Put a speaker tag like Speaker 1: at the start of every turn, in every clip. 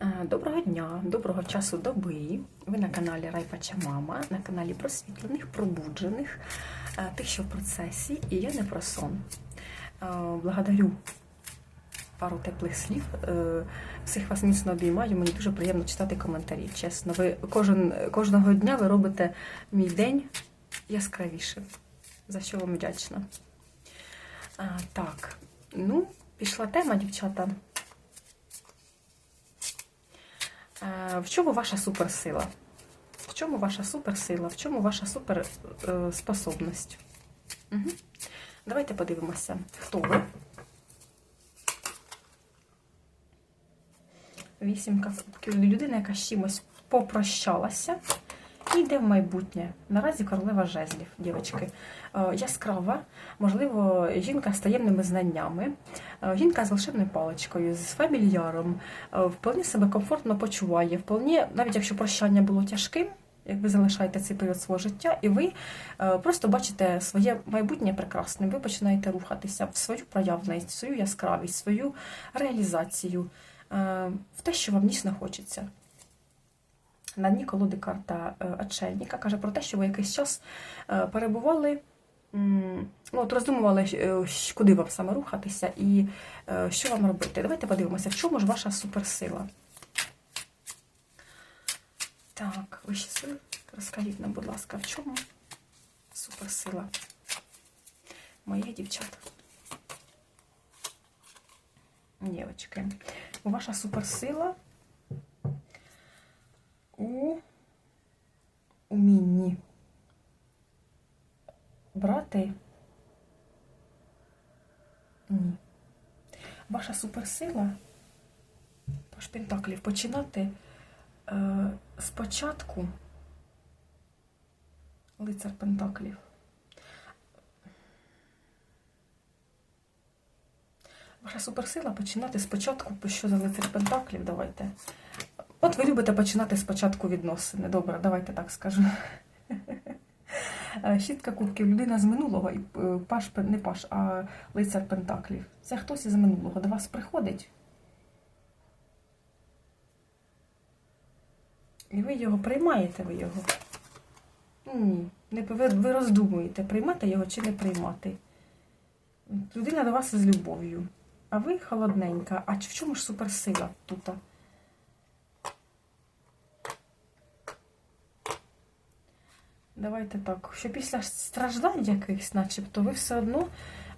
Speaker 1: Е, Доброго дня, доброго часу доби. Ви на каналі Райпача Мама, на каналі просвітлених, пробуджених, е, тих, що в процесі, і я не про сон. Е, Благодарю пару теплих слів. Всіх вас міцно обіймаю. Мені дуже приємно читати коментарі. Чесно, ви кожен, кожного дня ви робите мій день яскравішим. За що вам вдячна. Так, ну, пішла тема, дівчата. Е, В чому ваша суперсила? В чому ваша суперсила? В чому ваша суперспособність? Угу. Давайте подивимося, хто ви. Вісімка кубків. Людина, яка з чимось попрощалася і йде в майбутнє. Наразі королева жезлів, дівчатки. Е, Яскрава, можливо, жінка з таємними знаннями, е, жінка з волшебною паличкою, з фамільяром, е, вполне себе комфортно почуває, вполне, навіть якщо прощання було тяжким, як ви залишаєте цей період свого життя, і ви просто бачите своє майбутнє прекрасним, ви починаєте рухатися в свою проявленість, в свою яскравість, в свою реалізацію, в те, що вам дійсно хочеться. На дні колоди карта е, Отшельника каже про те, що ви якийсь час е, перебували, ну, от роздумували, е, куди вам саме рухатися і що вам робити. Давайте подивимося, в чому ж ваша суперсила. Так, вищі сили, розкажіть нам, будь ласка, в чому суперсила моїх дівчат? Дівчатки, ваша суперсила умінні брати. Ні. Ваша суперсила по шпентаклів починати е, спочатку лицар Пентаклів. Ваша суперсила починати спочатку, що за лицар Пентаклів, давайте. От ви любите починати спочатку відносини. Добре, давайте так скажу. Е, Шістка кубків, людина з минулого, і е, паш, не паш, а лицар Пентаклів. Це хтось із минулого до вас приходить. І ви його приймаєте ви його? Ні. Не, ви роздумуєте, приймати його чи не приймати. Людина до вас з любов'ю. А ви холодненька. А в чому ж суперсила тут? Давайте так, що після страждань якихось, начебто, ви все одно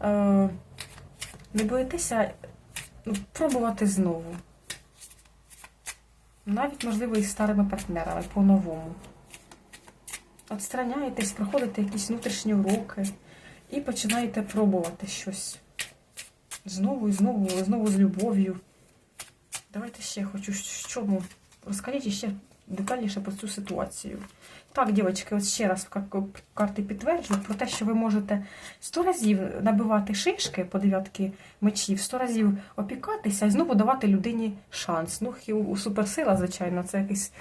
Speaker 1: е, не боїтеся ну, пробувати знову. Навіть, можливо, із старими партнерами по-новому. Отстраняєтесь, проходите якісь внутрішні уроки і починаєте пробувати щось. Знову і знову, знову з любов'ю. Давайте ще хочу, чому. Розкажіть ще детальніше про цю ситуацію. Так, дівчатки, от ще раз карти підтверджують про те, що ви можете сто разів набивати шишки по дев'ятки мечів, сто разів опікатися і знову давати людині шанс. Ну, у суперсила, звичайно, це якийсь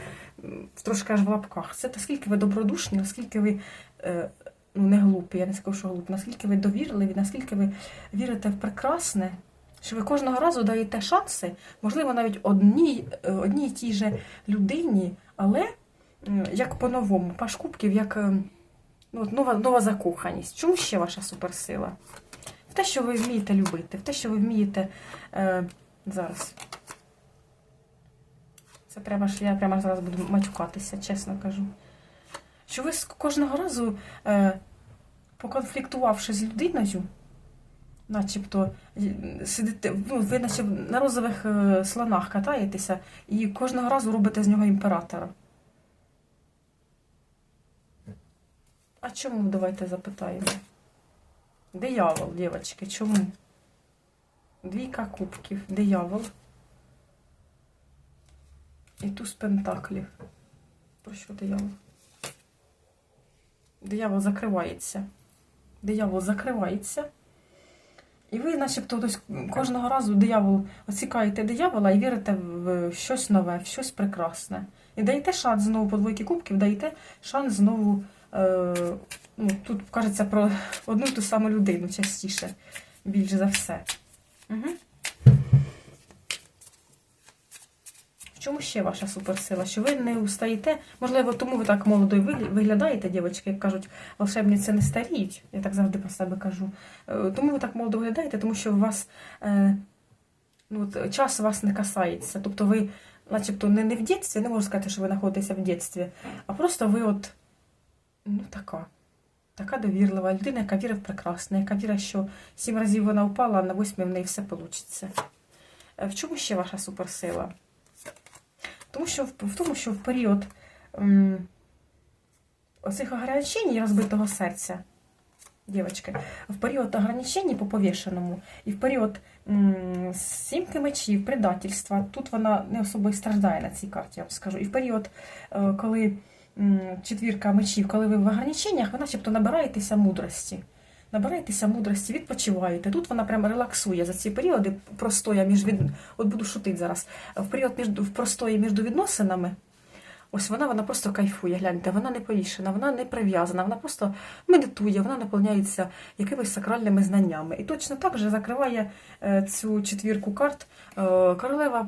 Speaker 1: трошки аж в лапках. Це наскільки ви добродушні, наскільки ви е, ну, не глупі, я не скажу, що глупі, наскільки ви довірливі, наскільки ви вірите в прекрасне, що ви кожного разу даєте шанси, можливо, навіть одній, е, одній тій же людині, але як по-новому, паш кубків, як е, ну, нова, нова закоханість. Чому ще ваша суперсила? В те, що ви вмієте любити, в те, що ви вмієте е, зараз. Це прямо ж я прямо зараз буду матюкатися, чесно кажу. Що ви кожного разу, е, поконфліктувавши з людиною, начебто сидите, ну, ви наче на розових е, слонах катаєтеся і кожного разу робите з нього імператора. А чому, давайте запитаємо? Диявол, дівчатки, чому? Двійка кубків, диявол. І туз пентаклів. Про що диявол? Диявол закривається. Диявол закривається. І ви, начебто, ось кожного разу диявол оцікаєте диявола і вірите в щось нове, в щось прекрасне. І даєте шанс знову по двойки кубків, даєте шанс знову. Е, ну, тут кажеться про одну і ту саму людину частіше, більш за все. Угу. Чому ще ваша суперсила? Що ви не устаєте? Можливо, тому ви так молодо виглядаєте, дівчатки, як кажуть, волшебниці не старіють. Я так завжди про себе кажу. Е, Тому ви так молодо виглядаєте, тому що у вас е, ну, час вас не касається. Тобто ви, начебто, не, не в дитинстві, не можу сказати, що ви знаходитеся в дитинстві, а просто ви от ну, така. Така довірлива людина, яка вірить в прекрасне, яка вірить, що сім разів вона впала, а на восьмій в неї все вийде. В чому ще ваша суперсила? Тому що в, тому, що в період оцих ограничень і розбитого серця, дівчатки, в період ограничень по повішеному і в період сімки мечів, предательства, тут вона не особо страждає на цій карті, я вам скажу. І в період, е, коли четвірка мечів, коли ви в ограниченнях, ви начебто набираєтеся мудрості. Набираєтеся мудрості, відпочиваєте. Тут вона прямо релаксує за ці періоди простоя між від... От буду шутити зараз. В період між... в простої між відносинами. Ось вона, вона просто кайфує. Гляньте, вона не повішена, вона не прив'язана, вона просто медитує, вона наповняється якимись сакральними знаннями. І точно так же закриває е, цю четвірку карт е, королева,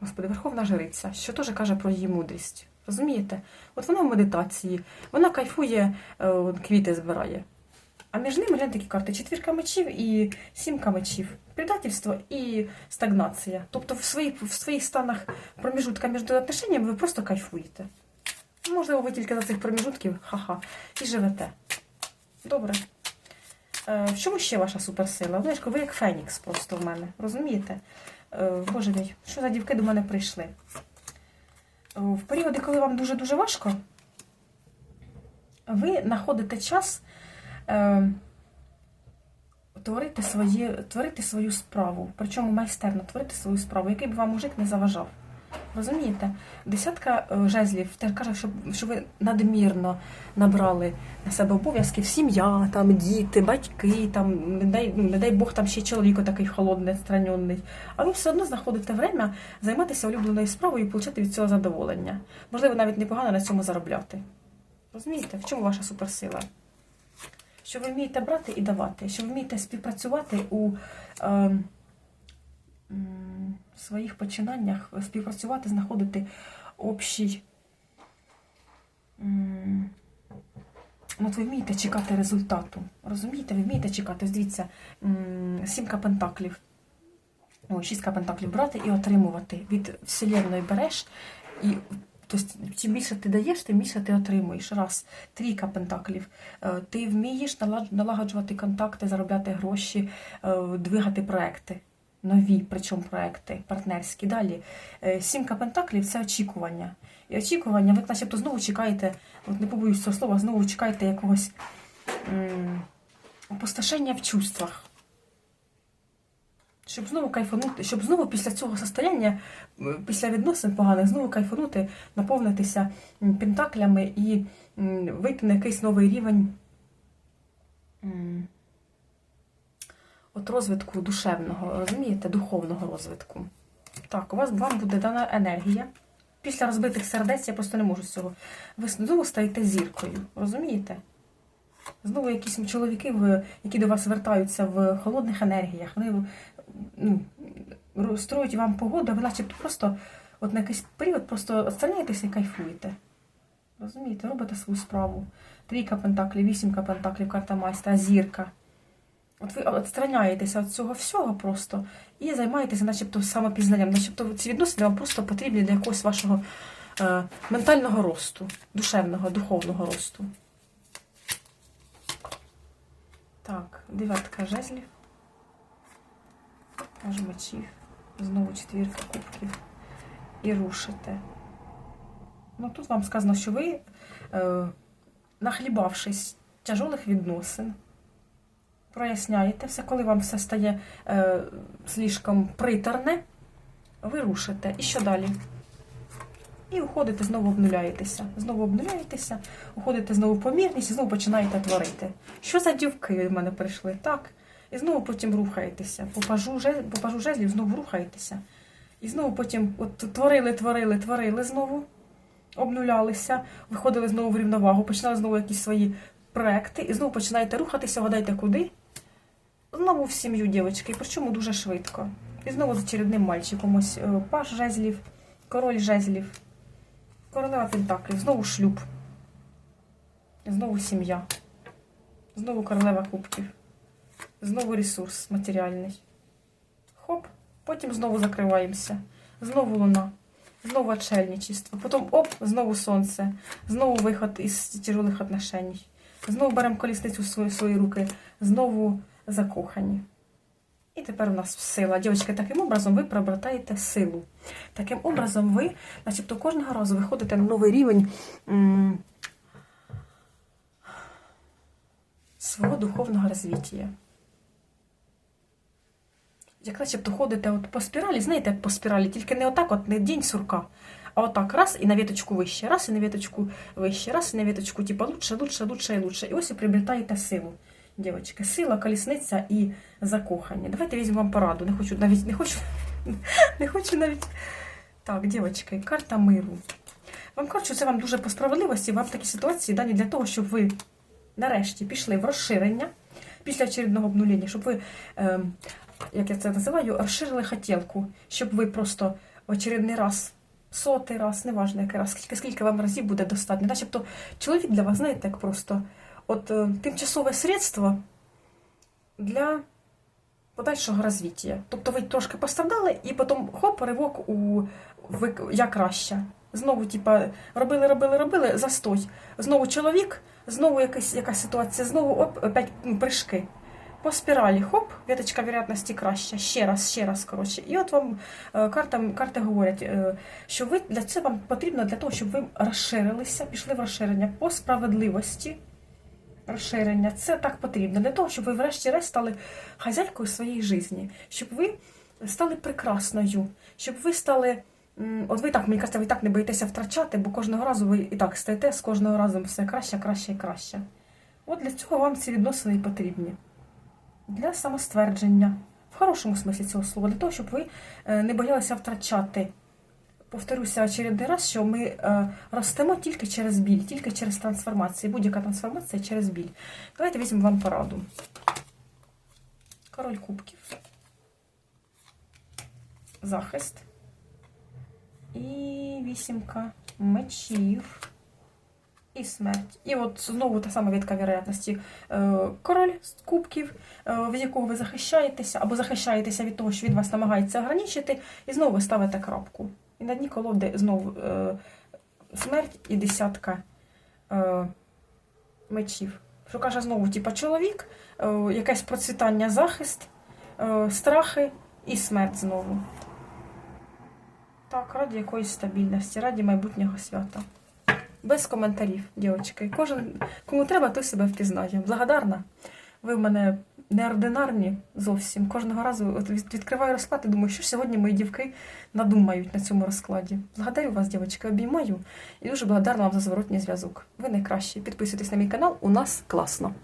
Speaker 1: господи, Верховна Жриця, що теж каже про її мудрість. Розумієте? От вона в медитації, вона кайфує, е, квіти збирає. А між ними гляньте такі карти: четвірка мечів і сімка мечів. Предательство і стагнація. Тобто в своїх, в своїх станах проміжутка між отношеннями ви просто кайфуєте. Можливо, ви тільки за цих проміжутків ха-ха, і живете. Добре. Е, в чому ще ваша суперсила? Знаєш, ви як Фенікс просто в мене. Розумієте? Е, Боже мій, що за дівки до мене прийшли? Е, В періоди, коли вам дуже-дуже важко, ви знаходите час е, творити, своє, творити свою справу, причому майстерно творити свою справу, який б вам мужик не заважав. Розумієте? Десятка е, жезлів теж каже, що, що ви надмірно набрали на себе обов'язків, сім'я, там, діти, батьки, там, не дай, не дай Бог, там ще чоловік такий холодний, страньонний. А ви все одно знаходите время займатися улюбленою справою і отримати від цього задоволення. Можливо, навіть непогано на цьому заробляти. Розумієте, в чому ваша суперсила? Що ви вмієте брати і давати, що ви вмієте співпрацювати у е, своїх починаннях, співпрацювати, знаходити общий. От ви вмієте чекати результату. Розумієте, ви вмієте чекати. Ось дивіться, сімка пентаклів. О, шістка пентаклів брати і отримувати. Від вселенної береш і Тобто, чим більше ти даєш, тим більше ти отримуєш. Раз, трійка пентаклів. Е, Ти вмієш налагоджувати контакти, заробляти гроші, е, двигати проекти. Нові, причому проекти, партнерські. Далі. Е, Сімка пентаклів це очікування. І очікування, ви начебто знову чекаєте, от не побоюсь цього слова, знову чекаєте якогось м, опустошення в чувствах. Щоб знову кайфанути, щоб знову після цього состояння, після відносин поганих, знову кайфанути, наповнитися пентаклями і вийти на якийсь новий рівень от розвитку душевного, розумієте, духовного розвитку. Так, у вас вам буде дана енергія. Після розбитих сердець я просто не можу з цього. Ви знову стаєте зіркою, розумієте? Знову якісь чоловіки, які до вас звертаються в холодних енергіях, вони ну, ро- вам погоду, а ви начебто просто от на якийсь період просто відстраняєтеся і кайфуєте. Розумієте, робите свою справу. Трійка пентаклів, вісімка пентаклів, карта майстра, зірка. От ви відстраняєтеся від цього всього просто і займаєтеся начебто самопізнанням, начебто ці відносини вам просто потрібні для якогось вашого е, ментального росту, душевного, духовного росту. Так, дев'ятка жезлів. Паж мечів. Знову четвірка кубків. І рушите. Ну, тут вам сказано, що ви, е, нахлібавшись тяжолих відносин, проясняєте все, коли вам все стає е, слишком приторне, ви рушите. І що далі? І уходите, знову обнуляєтеся. Знову обнуляєтеся, уходите знову в помірність і знову починаєте творити. Що за дівки від мене прийшли? Так. І знову потім рухаєтеся. По пажу, жезлів знову рухаєтеся. І знову потім от творили, творили, творили знову, обнулялися, виходили знову в рівновагу, починали знову якісь свої проекти, і знову починаєте рухатися, гадайте куди? Знову в сім'ю, дівчатки, причому дуже швидко. І знову з очередним мальчиком ось е, паж жезлів, король жезлів, королева пентаклів, знову шлюб, знову сім'я, знову королева кубків, знову ресурс матеріальний. Хоп, потім знову закриваємося, знову луна, знову отшельничество, потім оп, знову сонце, знову виход із тяжелих отношень. Знову беремо колісницю в свої, свої руки, знову закохані. І тепер у нас сила. Дівчатки, таким образом ви приобретаєте силу. Таким образом, ви, начебто, кожного разу виходите на новий рівень свого духовного розвиття. Як начебто ходите от по спіралі, знаєте, як по спіралі, тільки не отак, от не день сурка, а отак раз і на віточку вище, раз і на віточку вище, раз і на віточку, типа лучше, лучше, лучше і лучше. І ось і приобретаєте силу. Дівчатки, сила, колісниця і закохання. Давайте візьмемо вам пораду. Не хочу навіть, не хочу, не хочу навіть. Так, дівчатки, карта миру. Вам кажуть, що це вам дуже по справедливості, вам такі ситуації дані для того, щоб ви нарешті пішли в розширення після очередного обнулення, щоб ви, ем, як я це називаю, розширили хотілку, щоб ви просто очередний раз, сотий раз, неважно який раз, скільки, скільки вам разів буде достатньо. Начебто чоловік для вас, знаєте, як просто от е, тимчасове средство для подальшого розвиття. Тобто ви трошки пострадали, і потім хоп, ривок у я краще. Знову, типа, робили, робили, робили, застой. Знову чоловік, знову якась, якась ситуація, знову оп, опять прыжки. По спіралі, хоп, віточка вірятності краща, ще раз, ще раз, коротше. І от вам е, карта, карти говорять, е, що ви для цього вам потрібно для того, щоб ви розширилися, пішли в розширення по справедливості. Розширення це так потрібно для того, щоб ви, врешті-решт, стали хазяйкою своєї житті, щоб ви стали прекрасною, щоб ви стали. От ви так, мені кажеться, ви так не боїтеся втрачати, бо кожного разу ви і так стаєте з кожного разу все краще, краще і краще. От для цього вам ці відносини потрібні. Для самоствердження, в хорошому смислі цього слова, для того, щоб ви е, не боялися втрачати. Повторюся очередний раз, що ми е, ростемо тільки через біль, тільки через трансформацію. Будь-яка трансформація через біль. Давайте візьмемо вам пораду. Король кубків. Захист. І вісімка мечів. І смерть. І от знову та сама відка вероятності. Е, Король з кубків, е, від якого ви захищаєтеся, або захищаєтеся від того, що він вас намагається ограничити, і знову ви ставите крапку. І на дні колоди знову е, смерть і десятка мечів. Що каже знову, типа чоловік, якесь процвітання, захист, страхи і смерть знову. Так, раді якоїсь стабільності, раді майбутнього свята. Без коментарів, дівчатки. Кожен, кому треба, той себе впізнає. Благодарна. Ви в мене неординарні зовсім. Кожного разу от відкриваю розклад і думаю, що сьогодні мої дівки надумають на цьому розкладі. Благодарю вас, дівчатки, обіймаю і дуже благодарна вам за зворотній зв'язок. Ви найкращі. Підписуйтесь на мій канал, у нас класно.